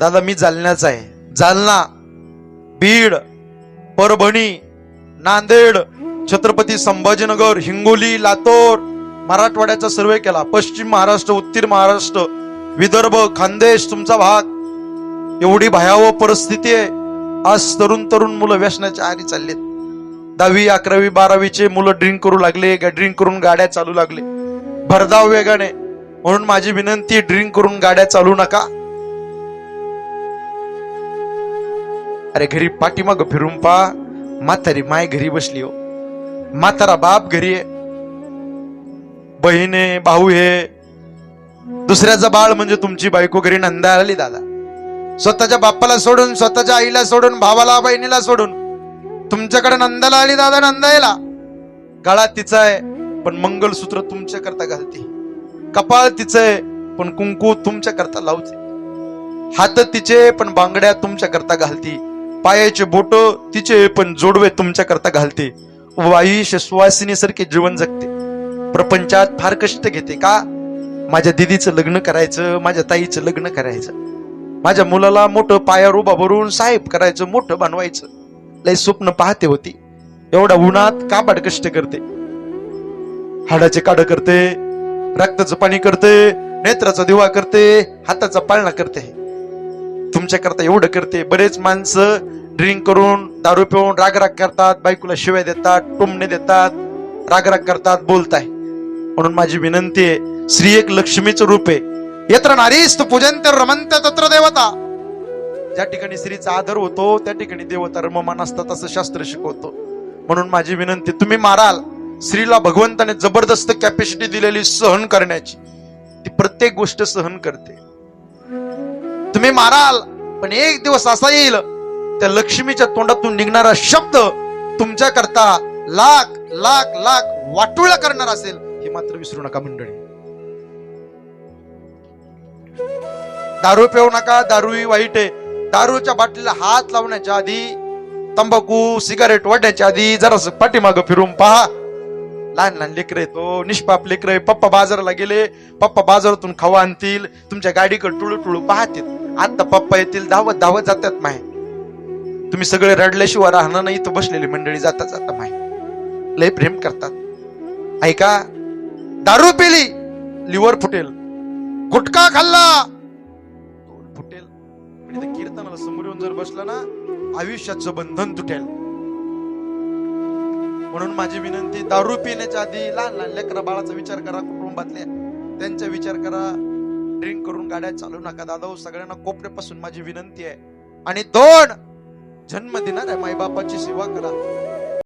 दादा मी जालन्याचा आहे. जालना बीड परभणी नांदेड छत्रपती संभाजीनगर हिंगोली लातूर मराठवाड्याचा सर्वे केला. पश्चिम महाराष्ट्र उत्तर महाराष्ट्र विदर्भ खानदेश तुमचा भाग. एवढी भयावह परिस्थिती आहे. आज तरुण तरुण मुलं व्यसनाच्या आरी चाललेत. दहावी अकरावी बारावीचे मुलं ड्रिंक करू लागले ड्रिंक करून गाड्या चालू लागले. भरधाव वेगाने. म्हणून माझी विनंती ड्रिंक करून गाड्या चालू नका. अरे घरी पाठीमाग फिरून पा. म्हातारी माय घरी बसली हो म्हातारा बाप घरी आहे बहीण आहे भाऊ आहे दुसऱ्याचं बाळ म्हणजे तुमची बायको घरी नंदा आली दादा. स्वतःच्या बाप्पाला सोडून स्वतःच्या आईला सोडून भावाला बहिणीला सोडून. तुमच्याकडे नंदाला आली दादा नंदायला. गळा तिचा आहे पण मंगलसूत्र तुमच्या करता घालते. कपाळ तिचं आहे पण कुंकू तुमच्या करता लावते. हात तिचे पण बांगड्या तुमच्या करता घालती. पायाचे बोट तिचे पण जोडवे तुमच्या करता घालते वाईश सुवासिनीसारखे जीवन जगते. प्रपंचात फार कष्ट घेते का? माझ्या दिदीचं लग्न करायचं माझ्या ताईचं लग्न करायचं. माझ्या मुलाला मोठं पायावर उभा भरून साहेब करायचं मोठं बनवायचं. लय स्वप्न पाहते होती. एवढ्या उन्हात काबाड कष्ट करते. हाडाचे काढ करते रक्ताचं पाणी करते नेत्राचा दिवा करते हाताचा पाळणा करते. तुमच्याकरता एवढं करते. बरेच माणसं ड्रिंक करून दारू पिऊन रागराग करतात बायकोला शिव्या देतात टोमणे देतात रागराग करतात बोलताय. म्हणून माझी विनंती आहे श्री एक लक्ष्मीचं रूप आहे. यत्र नारीस्त पूजंत रमंत तत्र देवता. ज्या ठिकाणी स्त्रीचा आदर होतो त्या ठिकाणी देवता रममान असतात असं शास्त्र शिकवतो. म्हणून माझी विनंती तुम्ही माराल. स्त्रीला भगवंताने जबरदस्त कॅपॅसिटी दिलेली सहन करण्याची. ती प्रत्येक गोष्ट सहन करते. तुम्ही माराल पण एक दिवस असा येईल त्या लक्ष्मीच्या तोंडातून निघणारा शब्द तुमच्या करता लाख लाख लाख वाटुळा करणार असेल हे मात्र विसरू नका मंडळी. दारू पिऊ नका दारू ही वाईट आहे. दारूच्या बाटलीला हात लावण्याच्या आधी तंबाखू सिगारेट वाटण्याच्या आधी जरास पाठीमाग फिरून पहा. लहान लहान लेकर येतो हो, निष्पाप लेकर आहे पप्पा बाजाराला गेले पप्पा बाजारातून खावा आणतील तुमच्या गाडीकडे टुळू टुळू पाहतील. आता पप्पा येतील धावत धावत जातात माय तुम्ही सगळे रडल्याशिवाय राहणार नाही इथं बसलेली मंडळी जाता जाता माय लय प्रेम करतात. ऐका दारू पिली लिव्हर फुटेल. गुटखा खाल्ला. फुटेल. म्हणजे आणि कीर्तनाला समोर येऊन जर बसला ना आयुष्याचं बंधन तुटेल. म्हणून माझी विनंती दारू पिण्याच्या आधी लहान लहान लेकरा बाळाचा विचार करा कुटुंबातल्या. त्यांचा विचार करा. ड्रिंक करून गाड्या चालू नका दादा हो, सगळ्यांना कोपऱ्यापासून माझी विनंती आहे. आणि दोन जन्म देणार आहे माईबापाची सेवा करा.